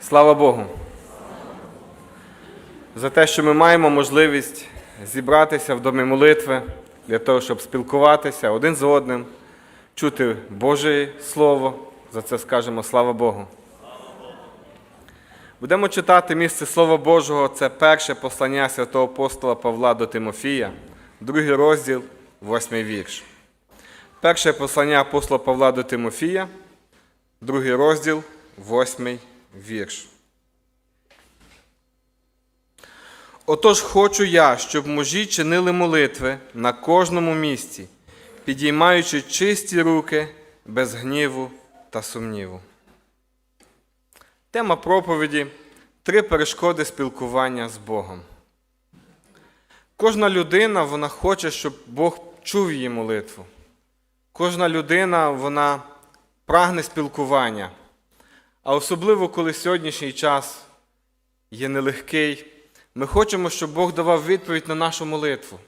Слава Богу. За те, що ми маємо можливість зібратися в домі молитви для того, щоб спілкуватися один з одним, чути Боже Слово. За це скажемо слава Богу. Будемо читати місце Слова Божого. Це перше послання святого апостола Павла до Тимофія, другий розділ, восьмий вірш. Перше послання апостола Павла до Тимофія, другий розділ, восьмий вірш. Отож хочу я, щоб мужі чинили молитви на кожному місці, підіймаючи чисті руки без гніву та сумніву. Тема проповіді три перешкоди спілкування з Богом. Кожна людина вона хоче, щоб Бог чув її молитву. Кожна людина вона прагне спілкування. А особливо, коли сьогоднішній час є нелегкий, ми хочемо, щоб Бог давав відповідь на нашу молитву,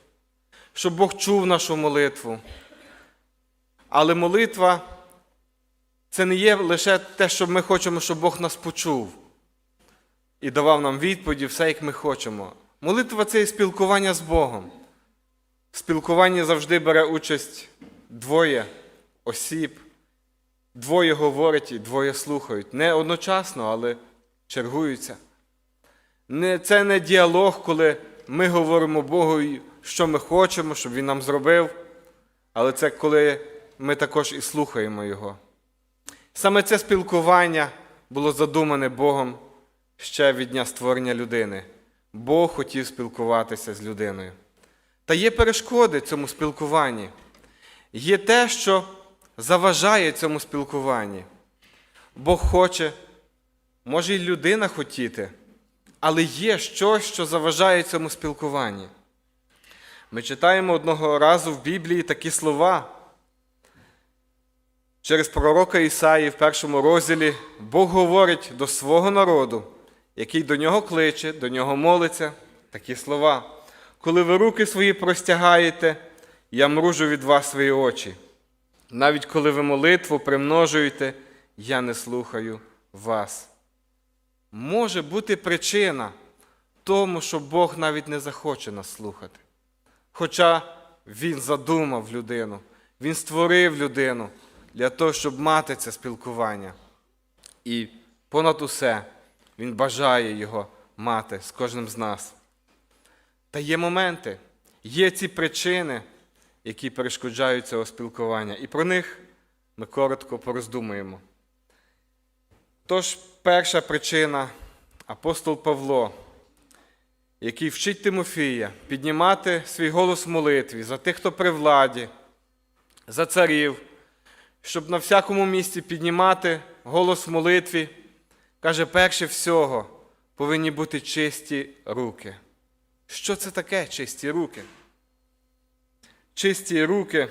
щоб Бог чув нашу молитву. Але молитва це не є лише те, що ми хочемо, щоб Бог нас почув і давав нам відповіді, все, як ми хочемо. Молитва це і спілкування з Богом. В спілкуванні завжди бере участь двоє осіб. Двоє говорять і двоє слухають. Не одночасно, але чергуються. Не, Це не діалог, коли ми говоримо Богу, що ми хочемо, щоб Він нам зробив, але це коли ми також і слухаємо Його. Саме це спілкування було задумане Богом ще від дня створення людини. Бог хотів спілкуватися з людиною. Та є перешкоди цьому спілкуванні. Є те, що заважає цьому спілкуванні. Бог хоче, може й людина хотіти, але є щось, що заважає цьому спілкуванні. Ми читаємо одного разу в Біблії такі слова. Через пророка Ісаї в першому розділі Бог говорить до свого народу, який до нього кличе, до нього молиться, такі слова. Коли ви руки свої простягаєте, я мружу від вас свої очі. Навіть коли ви молитву примножуєте, я не слухаю вас. Може бути причина тому, що Бог навіть не захоче нас слухати. Хоча Він задумав людину, Він створив людину для того, щоб мати це спілкування. І понад усе Він бажає його мати з кожним з нас. Та є моменти, є ці причини, які перешкоджають цього спілкування. І про них ми коротко пороздумуємо. Тож, перша причина апостол Павло, який вчить Тимофія піднімати свій голос в молитві за тих, хто при владі, за царів, щоб на всякому місці піднімати голос в молитві, каже, перше всього повинні бути чисті руки. Що це таке чисті руки? Чисті руки.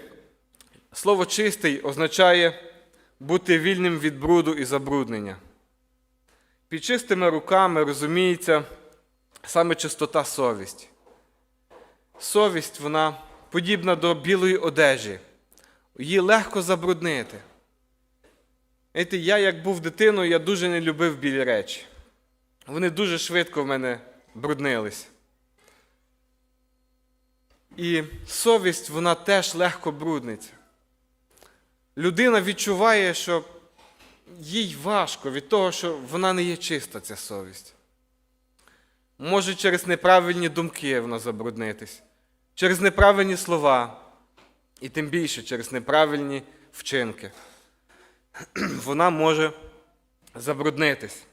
Слово чистий означає бути вільним від бруду і забруднення. Під чистими руками розуміється саме чистота совісті. Совість вона подібна до білої одежі. Її легко забруднити. Знаєте, я, як був дитиною, я дуже не любив білі речі. Вони дуже швидко в мене бруднились. І совість, вона теж легко брудниться. Людина відчуває, що їй важко від того, що вона не є чиста, ця совість. Може через неправильні думки вона забруднитись, через неправильні слова, і тим більше через неправильні вчинки. Вона може забруднитись.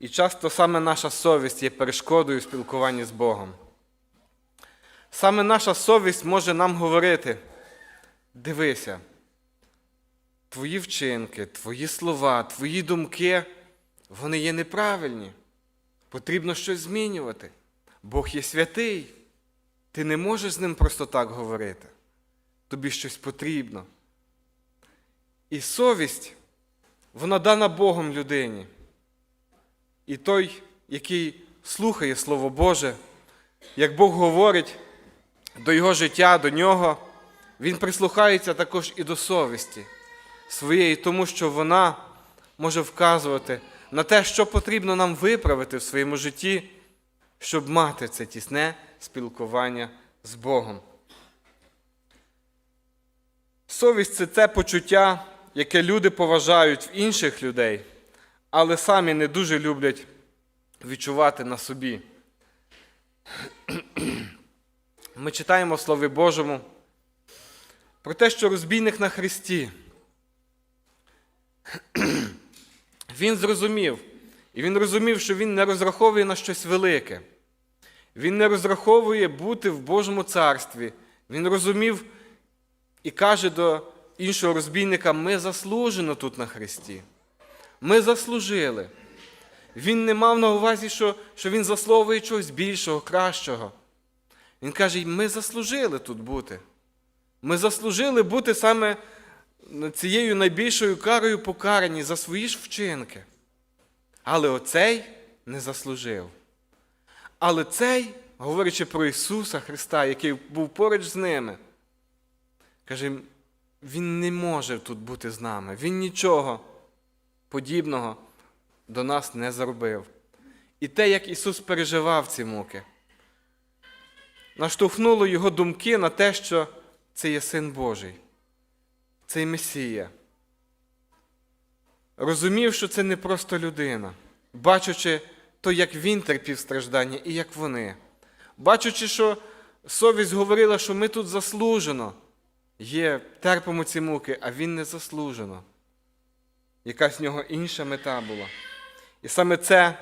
І часто саме наша совість є перешкодою спілкуванні з Богом. Саме наша совість може нам говорити: дивися, твої вчинки, твої слова, твої думки, вони є неправильні. Потрібно щось змінювати. Бог є святий. Ти не можеш з ним просто так говорити. Тобі щось потрібно. І совість, вона дана Богом людині. І той, який слухає Слово Боже, як Бог говорить до його життя, до нього, він прислухається також і до совісті своєї, тому що вона може вказувати на те, що потрібно нам виправити в своєму житті, щоб мати це тісне спілкування з Богом. Совість це те почуття, яке люди поважають в інших людей, але самі не дуже люблять відчувати на собі. Ми читаємо в Слові Божому про те, що розбійник на Христі. Він зрозумів, і він розумів, що він не розраховує на щось велике. Він не розраховує бути в Божому царстві. Він розумів і каже до іншого розбійника: ми заслужено тут на Христі. Ми заслужили. Він не мав на увазі, що, що він заслуговує чогось більшого, кращого. Він каже, ми заслужили тут бути. Ми заслужили бути саме цією найбільшою карою покарані за свої ж вчинки. Але оцей не заслужив. Але цей, говорячи про Ісуса Христа, який був поруч з ними, каже, Він не може тут бути з нами. Він нічого подібного до нас не зробив. І те, як Ісус переживав ці муки, наштовхнуло Його думки на те, що це є Син Божий, цей Месія. Розумів, що це не просто людина, бачачи то, як він терпів страждання і як вони. Бачачи, що совість говорила, що ми тут заслужено є, терпимо ці муки, а він не заслужено. Якась в нього інша мета була. І саме це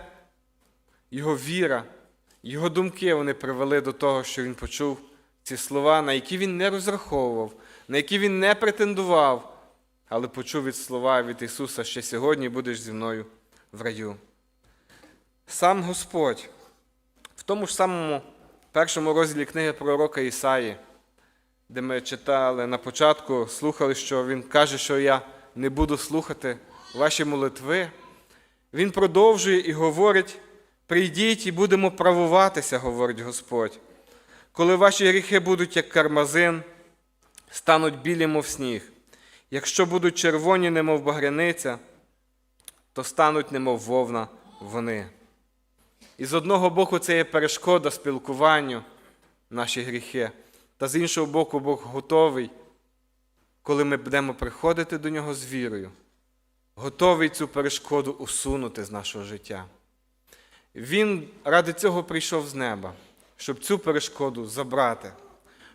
його віра, його думки вони привели до того, що він почув ці слова, на які він не розраховував, на які він не претендував, але почув від слова від Ісуса, ще сьогодні будеш зі мною в раю. Сам Господь в тому ж самому першому розділі книги пророка Ісаї, де ми читали на початку, слухали, що Він каже, що я не буду слухати ваші молитви. Він продовжує і говорить: прийдіть і будемо правуватися, говорить Господь. Коли ваші гріхи будуть як кармазин, стануть білі, мов сніг. Якщо будуть червоні, немов багряниця, то стануть, немов вовна вони. І з одного боку, це є перешкода спілкуванню наші гріхи, та з іншого боку, Бог готовий, коли ми будемо приходити до нього з вірою, готовий цю перешкоду усунути з нашого життя. Він ради цього прийшов з неба, щоб цю перешкоду забрати,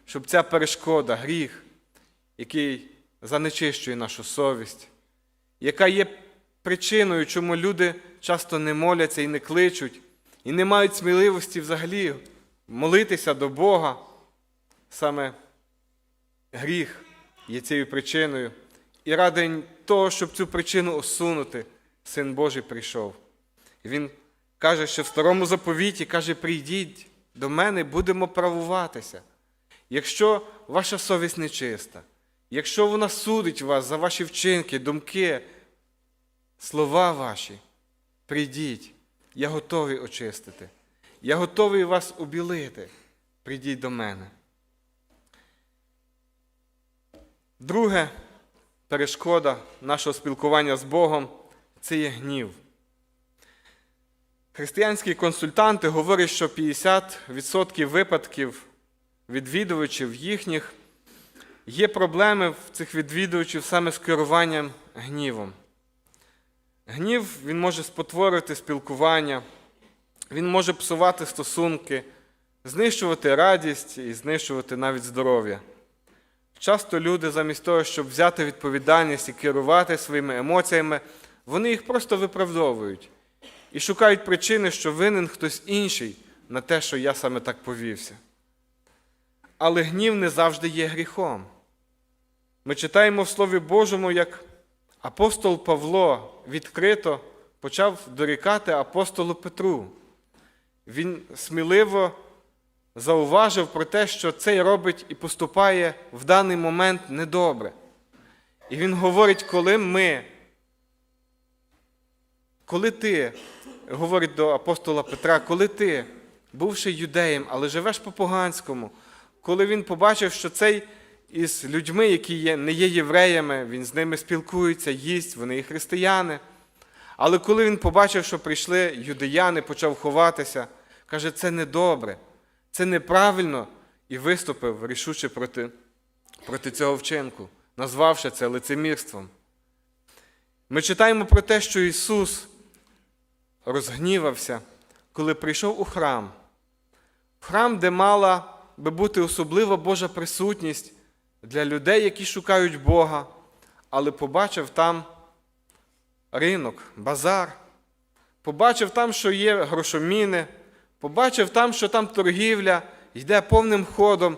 щоб ця перешкода, гріх, який занечищує нашу совість, яка є причиною, чому люди часто не моляться і не кличуть, і не мають сміливості взагалі молитися до Бога. Саме гріх є цією причиною. І ради того, щоб цю причину усунути, Син Божий прийшов. Він каже, що в старому заповіті каже: прийдіть до мене, будемо правуватися. Якщо ваша совість нечиста, якщо вона судить вас за ваші вчинки, думки, слова ваші, прийдіть, я готовий очистити. Я готовий вас обілити. Прийдіть до мене. Друге перешкода нашого спілкування з Богом це є гнів. Християнські консультанти говорять, що 50% випадків відвідувачів їхніх є проблеми в цих відвідувачів саме з керуванням гнівом. Гнів він може спотворити спілкування, він може псувати стосунки, знищувати радість і знищувати навіть здоров'я. Часто люди, замість того, щоб взяти відповідальність і керувати своїми емоціями, вони їх просто виправдовують і шукають причини, що винен хтось інший на те, що я саме так повівся. Але гнів не завжди є гріхом. Ми читаємо в Слові Божому, як апостол Павло відкрито почав дорікати апостолу Петру. Він сміливо зауважив про те, що цей робить і поступає в даний момент недобре. І він говорить, коли ми, коли ти, говорить до апостола Петра, коли ти, бувши юдеєм, але живеш по-поганському, коли він побачив, що цей із людьми, які є, не є євреями, він з ними спілкується, їсть, вони є християни. Але коли він побачив, що прийшли юдеяни, почав ховатися, каже, це недобре, це неправильно, і виступив рішуче проти, проти цього вчинку, назвавши це лицемірством. Ми читаємо про те, що Ісус розгнівався, коли прийшов у храм. Храм, де мала би бути особлива Божа присутність для людей, які шукають Бога, але побачив там ринок, базар, побачив там, що є грошоміни, побачив там, що там торгівля йде повним ходом,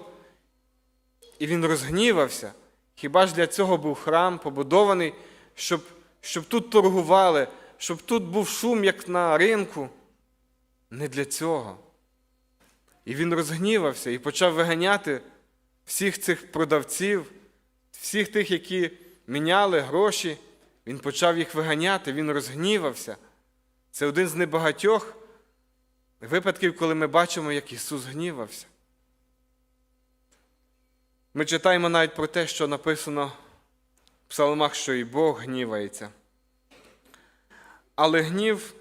і він розгнівався. Хіба ж для цього був храм побудований, щоб, щоб тут торгували, щоб тут був шум, як на ринку? Не для цього. І він розгнівався і почав виганяти всіх цих продавців, всіх тих, які міняли гроші. Він почав їх виганяти, він розгнівався. Це один з небагатьох випадків, коли ми бачимо, як Ісус гнівався. Ми читаємо навіть про те, що написано в псалмах, що і Бог гнівається. Але гнів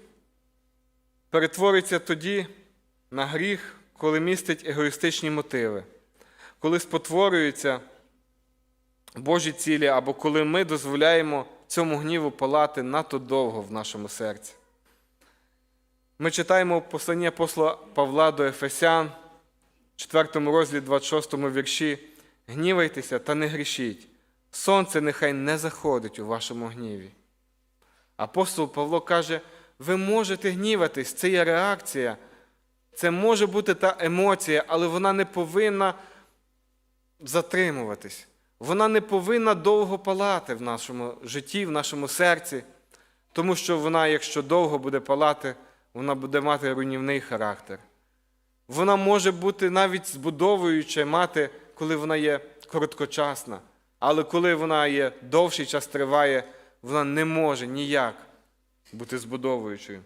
перетвориться тоді на гріх, коли містить егоїстичні мотиви, коли спотворюються Божі цілі, або коли ми дозволяємо цьому гніву палати надто довго в нашому серці. Ми читаємо послання апостола Павла до Ефесян, 4 розділі 26 вірші. Гнівайтеся та не грішіть. Сонце нехай не заходить у вашому гніві. Апостол Павло каже: ви можете гніватись, це є реакція, це може бути та емоція, але вона не повинна затримуватись. Вона не повинна довго палати в нашому житті, в нашому серці, тому що вона, якщо довго буде палати, вона буде мати руйнівний характер. Вона може бути навіть збудовуюча мати, коли вона є короткочасна, але коли вона є довший час триває, вона не може ніяк бути збудовуючою,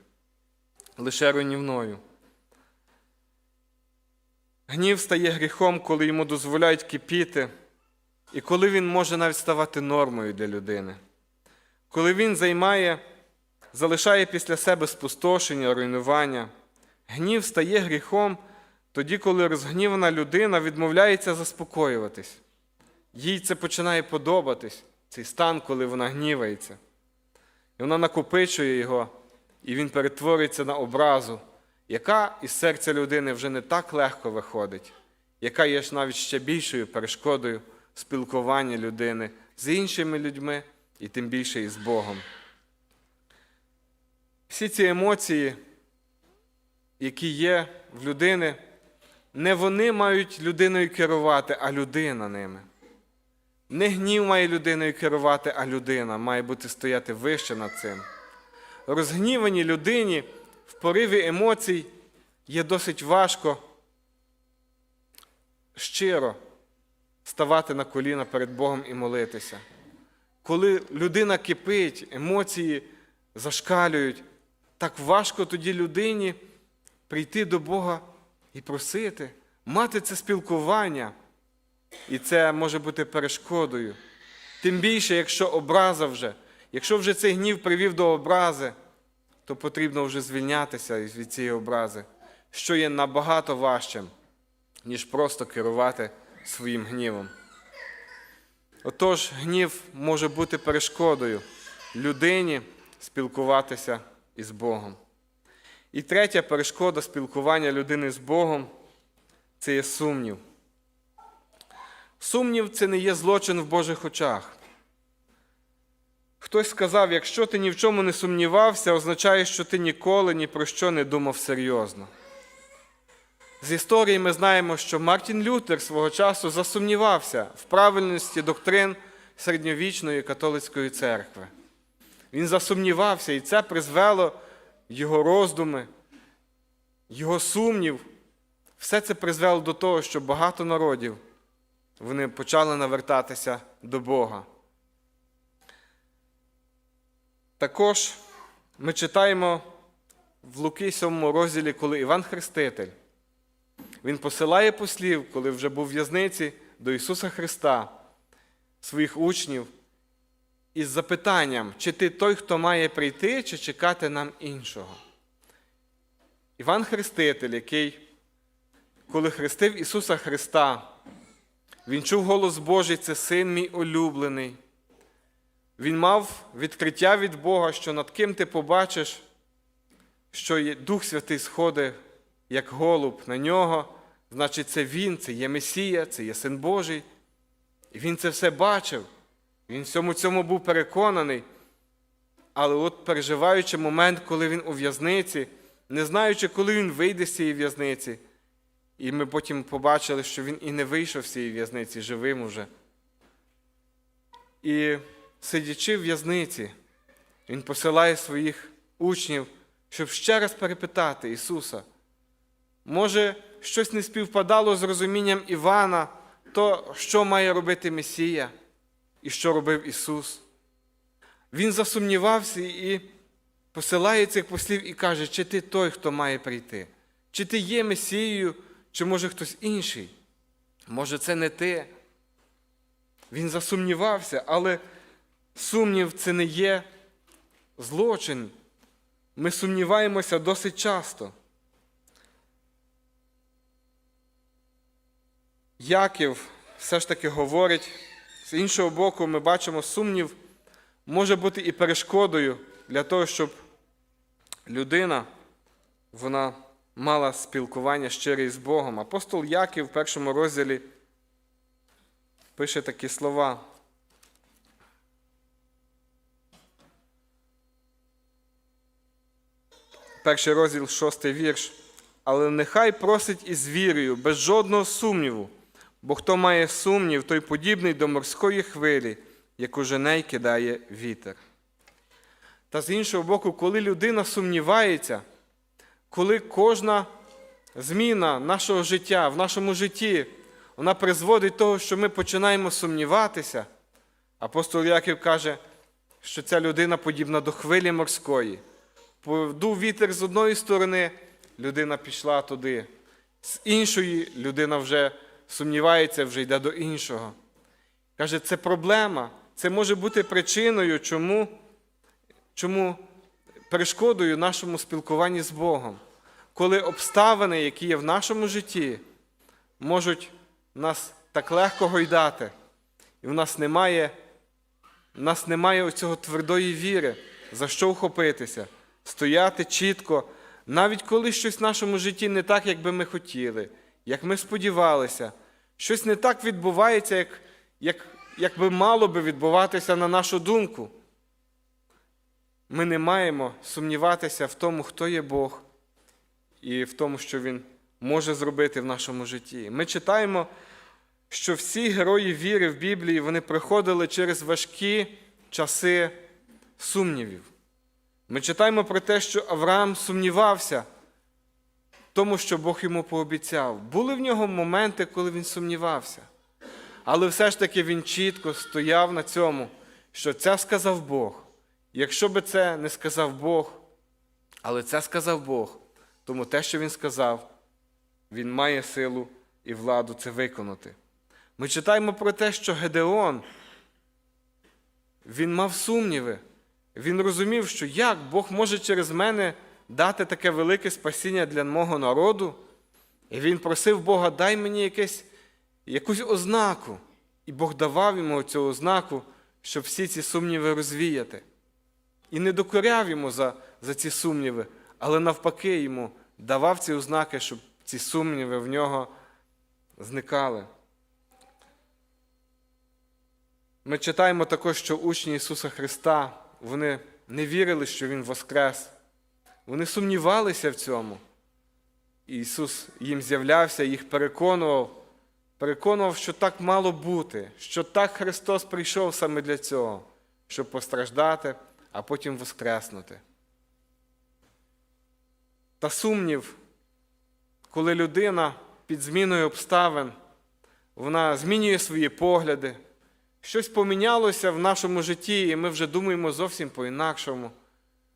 лише руйнівною. Гнів стає гріхом, коли йому дозволяють кипіти, і коли він може навіть ставати нормою для людини. Коли він займає, залишає після себе спустошення, руйнування, гнів стає гріхом тоді, коли розгнівана людина відмовляється заспокоюватись. Їй це починає подобатись, цей стан, коли вона гнівається. І вона накопичує його, і він перетворюється на образу, яка із серця людини вже не так легко виходить, яка є ж навіть ще більшою перешкодою спілкування людини з іншими людьми і тим більше із Богом. Всі ці емоції, які є в людини, не вони мають людиною керувати, а людина ними. Не гнів має людиною керувати, а людина має бути стояти вище над цим. Розгніваній людині в пориві емоцій є досить важко щиро ставати на коліна перед Богом і молитися. Коли людина кипить, емоції зашкалюють, так важко тоді людині прийти до Бога і просити, мати це спілкування. І це може бути перешкодою. Тим більше, якщо образа вже, якщо вже цей гнів привів до образи, то потрібно вже звільнятися від цієї образи, що є набагато важчим, ніж просто керувати своїм гнівом. Отож, гнів може бути перешкодою людині спілкуватися із Богом. І третя перешкода спілкування людини з Богом це є сумнів. Сумнів це не є злочин в Божих очах. Хтось сказав, якщо ти ні в чому не сумнівався, означає, що ти ніколи ні про що не думав серйозно. З історії ми знаємо, що Мартін Лютер свого часу засумнівався в правильності доктрин середньовічної католицької церкви. Він засумнівався, і це призвело його роздуми, його сумнів. Все це призвело до того, що багато народів вони почали навертатися до Бога. Також ми читаємо в Луки 7 розділі, коли Іван Хреститель. Він посилає послів, коли вже був в'язниці до Ісуса Христа, своїх учнів, із запитанням, чи ти той, хто має прийти, чи чекати нам іншого. Іван Хреститель, який, коли хрестив Ісуса Христа, він чув голос Божий, це син мій улюблений. Він мав відкриття від Бога, що над ким ти побачиш, що Дух Святий сходить, як голуб на нього, значить, це Він, це є Месія, це є Син Божий. І він це все бачив. Він всьому цьому був переконаний. Але от переживаючи момент, коли він у в'язниці, не знаючи, коли він вийде з цієї в'язниці, і ми потім побачили, що він і не вийшов з цієї в'язниці живим уже. І сидячи в в'язниці, він посилає своїх учнів, щоб ще раз перепитати Ісуса. Може, щось не співпадало з розумінням Івана, то що має робити Месія і що робив Ісус? Він засумнівався і посилає цих послів і каже, чи ти той, хто має прийти, чи ти є Месією, чи може хтось інший? Може, це не ти. Він засумнівався, але сумнів це не є злочин. Ми сумніваємося досить часто. Яків все ж таки говорить, з іншого боку, ми бачимо, сумнів може бути і перешкодою для того, щоб людина вона мала спілкування щире з Богом. Апостол Яків в першому розділі пише такі слова. Перший розділ, шостий вірш. Але нехай просить із вірою, без жодного сумніву, бо хто має сумнів, той подібний до морської хвилі, яку женей кидає вітер. Та з іншого боку, коли людина сумнівається, коли кожна зміна нашого життя в нашому житті, вона призводить до того, що ми починаємо сумніватися, апостол Яків каже, що ця людина подібна до хвилі морської. Подув вітер з одної сторони, людина пішла туди, з іншої людина вже сумнівається, вже йде до іншого. Каже, це проблема, це може бути причиною, чому, чому перешкодою нашому спілкуванні з Богом. Коли обставини, які є в нашому житті, можуть нас так легко гойдати, і в нас немає, в нас немає оцього твердої віри, за що вхопитися, стояти чітко, навіть коли щось в нашому житті не так, як би ми хотіли, як ми сподівалися, щось не так відбувається, як, як, як би мало би відбуватися на нашу думку. Ми не маємо сумніватися в тому, хто є Бог, і в тому, що Він може зробити в нашому житті. Ми читаємо, що всі герої віри в Біблії вони проходили через важкі часи сумнівів. Ми читаємо про те, що Авраам сумнівався тому, що Бог йому пообіцяв. Були в нього моменти, коли він сумнівався. Але все ж таки він чітко стояв на цьому, що це сказав Бог. Якщо би це не сказав Бог, але це сказав Бог, тому те, що він сказав, він має силу і владу це виконати. Ми читаємо про те, що Гедеон, він мав сумніви. Він розумів, що як Бог може через мене дати таке велике спасіння для мого народу. І він просив Бога, дай мені якесь, якусь ознаку. І Бог давав йому цю ознаку, щоб всі ці сумніви розвіяти. І не докоряв йому за, за ці сумніви, але навпаки йому давав ці ознаки, щоб ці сумніви в нього зникали. Ми читаємо також, що учні Ісуса Христа вони не вірили, що Він воскрес. Вони сумнівалися в цьому. І Ісус їм з'являвся, їх переконував, переконував, що так мало бути, що так Христос прийшов саме для цього, щоб постраждати, а потім воскреснути. Та сумнів, коли людина під зміною обставин, вона змінює свої погляди, щось помінялося в нашому житті, і ми вже думаємо зовсім по-інакшому.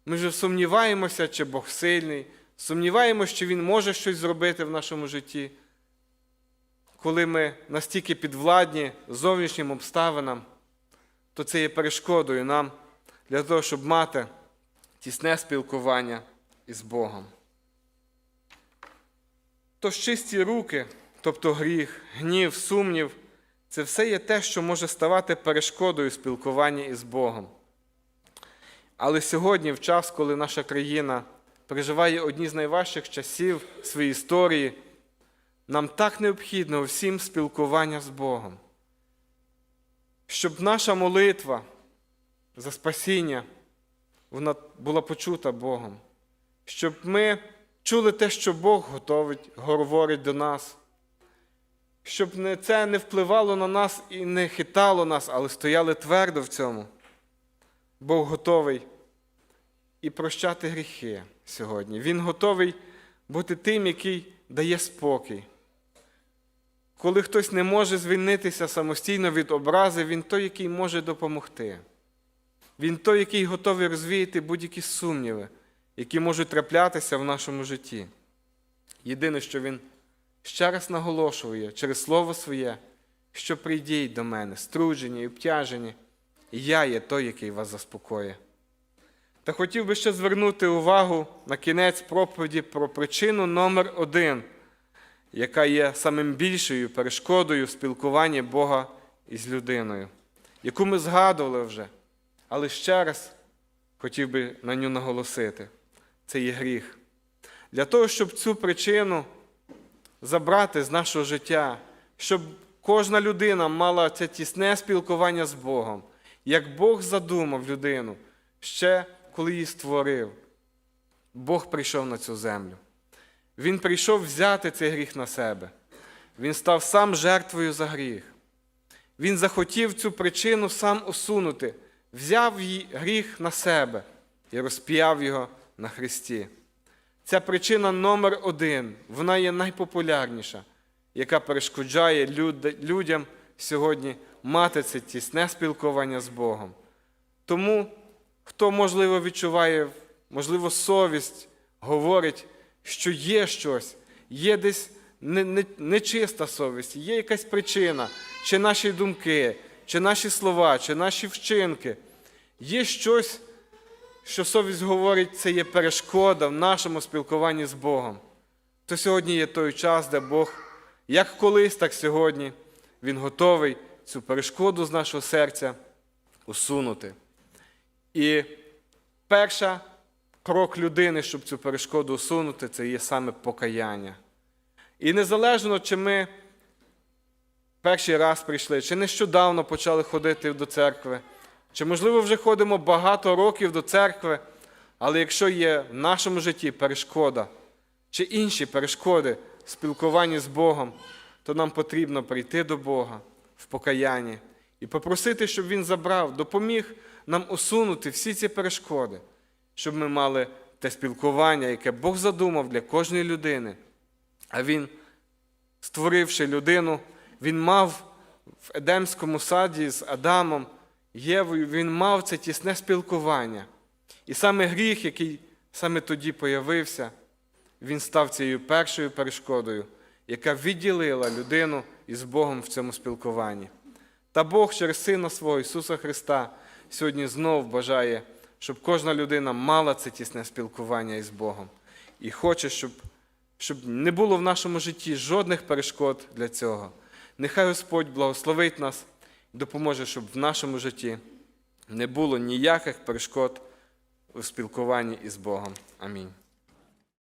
Ми вже сумніваємося, чи Бог сильний, сумніваємося, чи Він може щось зробити в нашому житті. Коли ми настільки підвладні зовнішнім обставинам, то це є перешкодою нам для того, щоб мати тісне спілкування із Богом. Тож чисті руки, тобто гріх, гнів, сумнів, це все є те, що може ставати перешкодою спілкування із Богом. Але сьогодні, в час, коли наша країна переживає одні з найважчих часів своєї історії, нам так необхідно всім спілкування з Богом, щоб наша молитва за спасіння вона була почута Богом, щоб ми чули те, що Бог готовить, говорить до нас, щоб це не впливало на нас і не хитало нас, але стояли твердо в цьому. Бог готовий і прощати гріхи сьогодні. Він готовий бути тим, який дає спокій. Коли хтось не може звільнитися самостійно від образи, він той, який може допомогти. Він той, який готовий розвіяти будь-які сумніви, які можуть траплятися в нашому житті. Єдине, що він ще раз наголошує через слово своє, що прийдіть до мене, струджені і обтяжені, я є той, який вас заспокоює. Та хотів би ще звернути увагу на кінець проповіді про причину номер один, яка є самим більшою перешкодою в спілкуванні Бога із людиною, яку ми згадували вже. Але ще раз хотів би на ню наголосити: це є гріх. Для того, щоб цю причину забрати з нашого життя, щоб кожна людина мала це тісне спілкування з Богом, як Бог задумав людину ще коли її створив. Бог прийшов на цю землю. Він прийшов взяти цей гріх на себе. Він став сам жертвою за гріх. Він захотів цю причину сам усунути, взяв її гріх на себе і розп'яв його на Христі. Ця причина номер один, вона є найпопулярніша, яка перешкоджає людям сьогодні мати це тісне спілкування з Богом. Тому, хто, можливо, відчуває, можливо, совість, говорить, що є щось, є десь не- не- нечиста совість, є якась причина, чи наші думки, чи наші слова, чи наші вчинки. Є щось, що совість говорить, це є перешкода в нашому спілкуванні з Богом. То сьогодні є той час, де Бог, як колись, так сьогодні, Він готовий цю перешкоду з нашого серця усунути. І перша крок людини, щоб цю перешкоду усунути, це є саме покаяння. І незалежно, чи ми перший раз прийшли, чи нещодавно почали ходити до церкви, чи, можливо, вже ходимо багато років до церкви, але якщо є в нашому житті перешкода чи інші перешкоди спілкуванні з Богом, то нам потрібно прийти до Бога в покаянні і попросити, щоб Він забрав, допоміг нам усунути всі ці перешкоди, щоб ми мали те спілкування, яке Бог задумав для кожної людини. А Він, створивши людину, Він мав в Едемському саді з Адамом, Євою, він мав це тісне спілкування. І саме гріх, який саме тоді появився, він став цією першою перешкодою, яка відділила людину із Богом в цьому спілкуванні. Та Бог через Сина свого Ісуса Христа сьогодні знов бажає, щоб кожна людина мала це тісне спілкування із Богом. І хоче, щоб, щоб не було в нашому житті жодних перешкод для цього. Нехай Господь благословить нас і допоможе, щоб в нашому житті не було ніяких перешкод у спілкуванні із Богом. Амінь.